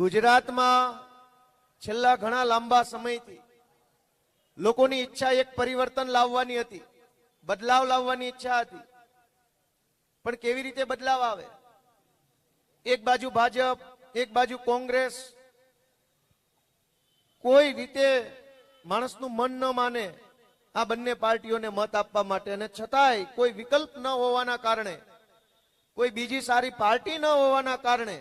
ગુજરાતમાં છેલ્લા ઘણા લાંબા સમયથી લોકોની ઈચ્છા એક પરિવર્તન લાવવાની હતી, બદલાવ લાવવાની ઈચ્છા હતી. પણ કેવી રીતે બદલાવ આવે? એક બાજુ ભાજપ, એક બાજુ કોંગ્રેસ. કોઈ રીતે માણસનું મન ન માને આ બંને પાર્ટીઓને મત આપવા માટે. અને છતાંય કોઈ વિકલ્પ ન હોવાના કારણે, કોઈ બીજી સારી પાર્ટી ન હોવાના કારણે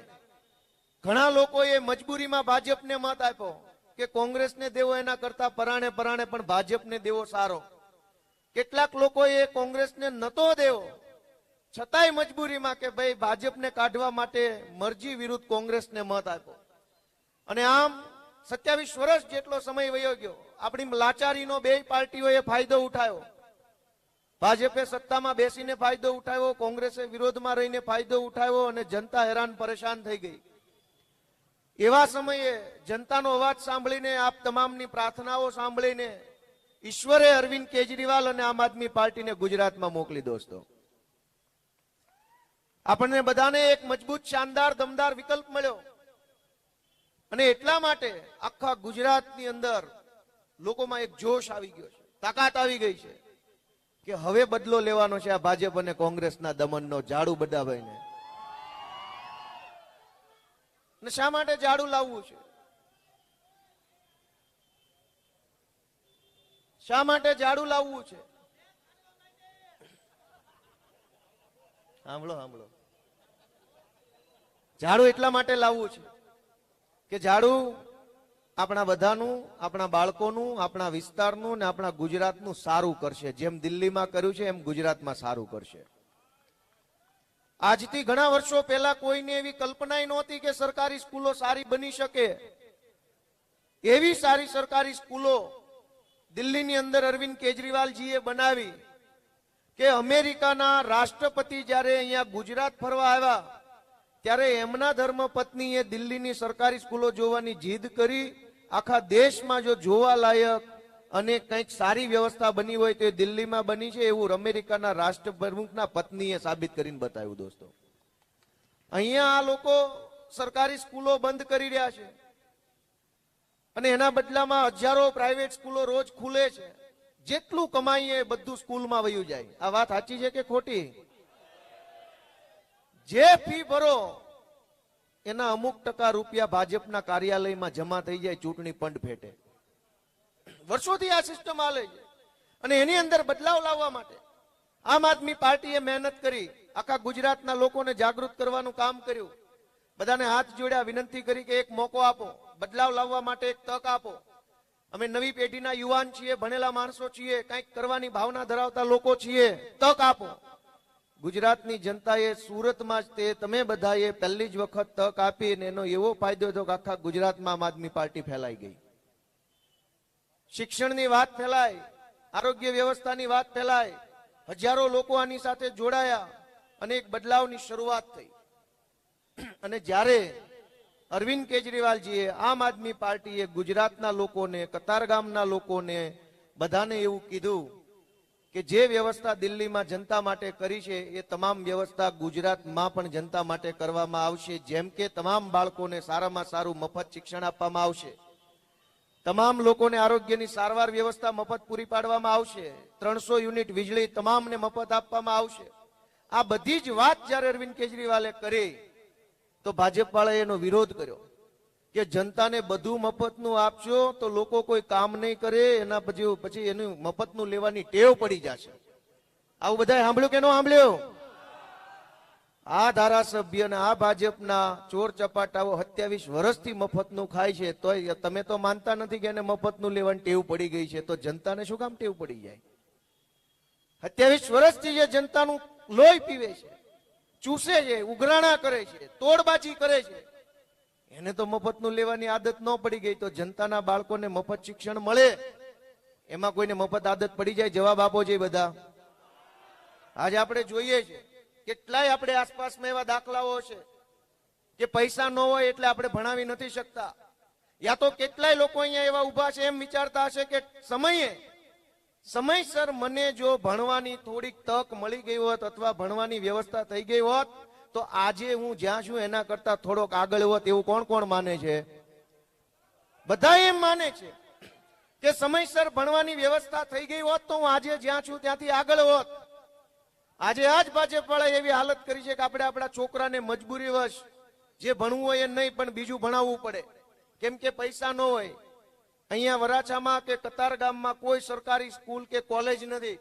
ઘણા લોકોએ મજબૂરીમાં ભાજપને મત આપ્યો કે કોંગ્રેસને દેવો એના કરતા પરાણે પરાણે પણ ભાજપને દેવો સારો. કેટલાક લોકોએ કોંગ્રેસને નતો દેવો. છતાંય મજબૂરીમાં કે ભાઈ ભાજપને કાઢવા માટે મરજી વિરુદ્ધ કોંગ્રેસને મત આપ્યો. અને આમ સત્યાવીસ વર્ષ જેટલો સમય વયો ગયો, આપણી લાચારીનો બે પાર્ટીઓએ ફાયદો ઉઠાવ્યો ભાજપે સત્તામાં બેસીને ફાયદો ઉઠાવ્યો, કોંગ્રેસે વિરોધમાં રહીને ફાયદો ઉઠાવ્યો અને જનતા હેરાન પરેશાન થઈ ગઈ. એવા સમયે જનતાનો અવાજ સાંભળીને, આપ તમામની પ્રાર્થનાઓ સાંભળીને ઈશ્વરે અરવિંદ કેજરીવાલ અને આમ આદમી પાર્ટીને ગુજરાતમાં મોકલી દોસ્તો આપણને બધાને એક મજબૂત, શાનદાર, દમદાર વિકલ્પ મળ્યો. અને એટલા માટે આખા ગુજરાતની અંદર લોકોમાં એક જોશ આવી ગયો છે, તાકાત આવી ગઈ છે કે હવે બદલો લેવાનો છે આ ભાજપ અને કોંગ્રેસના દમનનો ઝાડુ બધાભાઈને. ને શા માટે ઝાડુ લાવવું છે? શા માટે ઝાડુ લાવવું છે? સાંભળો સાંભળો. ઝાડુ એટલા માટે લાવવું છે કે ઝાડુ આપણા બધાનું, આપણા બાળકોનું, આપણા વિસ્તારનું ને આપણા ગુજરાતનું સારું કરશે. જેમ દિલ્હીમાં કર્યું છે, એમ ગુજરાતમાં સારું કરશે. આજથી ઘણા વર્ષો પહેલા કોઈને એવી કલ્પના નહોતી કે સરકારી સ્કૂલો સારી બની શકે. એવી સારી સરકારી સ્કૂલો દિલ્હીની અંદર અરવિંદ કેજરીવાલજીએ બનાવી કે અમેરિકાના રાષ્ટ્રપતિ જ્યારે અહીંયા ગુજરાત ફરવા આવ્યા, ત્યારે એમના ધર્મ પત્નીએ દિલ્હીની સરકારી સ્કૂલો જોવાની જીદ કરી. આખા દેશમાં જો જોવા લાયક અને કંઈક સારી વ્યવસ્થા બની હોય તો એ દિલ્હીમાં બની છે એવું અમેરિકાના રાષ્ટ્રપ્રમુખના પત્નીએ સાબિત કરીને બતાવ્યું, દોસ્તો. અહીંયા આ લોકો સરકારી સ્કૂલો બંધ કરી રહ્યા છે. અને એના બદલામાં હજારો પ્રાઇવેટ સ્કૂલો રોજ ખુલે છે. જેટલું કમાઈએ બધું સ્કૂલમાં વયું જાય. આ વાત સાચી છે કે ખોટી? જે ફી ભરો, એના અમુક ટકા રૂપિયા ભાજપના કાર્યાલયમાં જમા થઈ જાય, ચૂંટણી પંડ ફેટે વર્ષોથી આ સિસ્ટમ હાલે છે. અને એની અંદર બદલાવ લાવવા માટે આમ આદમી પાર્ટીએ મહેનત કરી, આખા ગુજરાતના લોકોને જાગૃત કરવાનું કામ કર્યું. બધાને હાથ જોડ્યા, વિનંતી કરી કે એક મોકો આપો, બદલાવ લાવવા માટે એક તક આપો. અમે નવી પેઢીના યુવાન છીએ, ભણેલા માણસો છીએ, કંઈક કરવાની ભાવના ધરાવતા લોકો છીએ. તક આપો. ગુજરાતની જનતાએ સુરતમાં જ તે, તમે બધાએ પહેલી જ વખત તક આપી અને એનો એવો ફાયદો થયો કે આખા ગુજરાતમાં આમ આદમી પાર્ટી ફેલાઈ ગઈ. શિક્ષણની વાત ફેલાય, આરોગ્ય વ્યવસ્થાની વાત ફેલાય, હજારો લોકો આની સાથે જોડાયા અને એક બદલાવની શરૂઆત થઈ. અને જ્યારે અરવિંદ કેજરીવાલજીએ આમ આદમી પાર્ટીએ ગુજરાતના લોકોને કતારગામના લોકોને બધાને એવું કીધું કે જે વ્યવસ્થા દિલ્હીમાં જનતા માટે કરી છે, એ તમામ વ્યવસ્થા ગુજરાતમાં પણ જનતા માટે કરવામાં આવશે, જેમ કે તમામ બાળકોને સારામાં સારું મફત શિક્ષણ આપવામાં આવશે. તમામ લોકોને આરોગ્યની સારવાર વ્યવસ્થા મફત પૂરી પાડવામાં આવશે. ત્રણસો યુનિટ વીજળી તમામને મફત આપવામાં આવશે. આ બધી જ વાત જ્યારે અરવિંદ કેજરીવાલે કરી, તો ભાજપ વાળાએ એનો વિરોધ કર્યો કે જનતાને બધું મફતનું આપશો તો લોકો કોઈ કામ નહીં કરે, એના પછી પછી એનું મફતનું લેવાની ટેવ પડી જશે. આવું બધા સાંભળ્યું કે ન સાંભળ્યું? આ ધારાસભ્ય અને આ ભાજપના ચોર ચપાટાઓ સત્યાવીસ વર્ષથી મફતનું ખાય છે, તોય તમે તો માનતા નથી કે એને મફતનું લેવાની ટેવ પડી ગઈ છે, તો જનતાને શું કામ ટેવ પડી જાય? સત્યાવીસ વર્ષથી જે જનતાનું લોહી પીવે છે, ચૂસે છે, ઉઘરાણા કરે છે, તોડબાજી કરે છે, એને તો મફતનું લેવાની આદત ન પડી ગઈ, તો જનતાના બાળકોને મફત શિક્ષણ મળે? એમાં કોઈને મફત આદત પડી જાય? જવાબ આપો છે બધા. આજે આપણે જોઈએ છે કેટલાય આપણે આસપાસમાં એવા દાખલાઓ છે કે પૈસા ન હોય એટલે આપણે ભણાવી નથી શકતા. યા તો કેટલાય લોકો અહીંયા એવા ઊભા છે એમ વિચારતા હશે કે સમયે, સમયસર મને જો ભણવાની થોડીક તક મળી ગઈ હોત અથવા ભણવાની વ્યવસ્થા થઈ ગઈ હોત, તો આજે હું જ્યાં છું એના કરતા થોડોક આગળ હોત એવું કોણ કોણ માને છે? બધા એમ માને છે કે સમયસર ભણવાની વ્યવસ્થા થઈ ગઈ હોત તો હું આજે જ્યાં છું ત્યાંથી આગળ હોત. આજે આજ વાળા એવી હાલત કરી છે કે આપણે આપણા છોકરાને મજબૂરીવશ જે ભણવું હોય એ નહીં, પણ બીજું ભણાવવું પડે. કેમ કે પૈસા ન હોય. અહીંયા વરાછામાં કે કતાર ગામમાં કોઈ સરકારી સ્કૂલ કે કોલેજ નથી.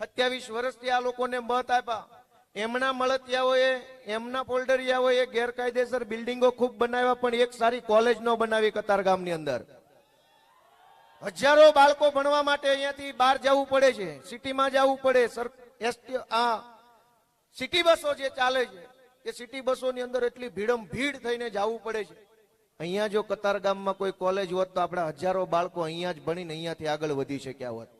સત્યાવીસ વર્ષથી આ લોકોને મત આપ્યા. એમના મળતિયાઓએ, એમના ફોલ્ડરિયાઓએ ગેરકાયદેસર બિલ્ડિંગો ખૂબ બનાવ્યા, પણ એક સારી કોલેજ ન બનાવી કતાર ગામની અંદર. હજારો બાળકો ભણવા માટે અહીંયાથી બહાર જવું પડે છે. સિટીમાં જવું પડે. સર એસટી આ સિટી બસો જે ચાલે છે, એ સિટી બસોની અંદર એટલી ભીડમ ભીડ થઈને જવું પડે છે. અહીંયા જો કતાર ગામમાં કોઈ કોલેજ હોત તો આપણા હજારો બાળકો અહીંયા જ ભણીને અહીંયાથી આગળ વધી શક્યા હોત.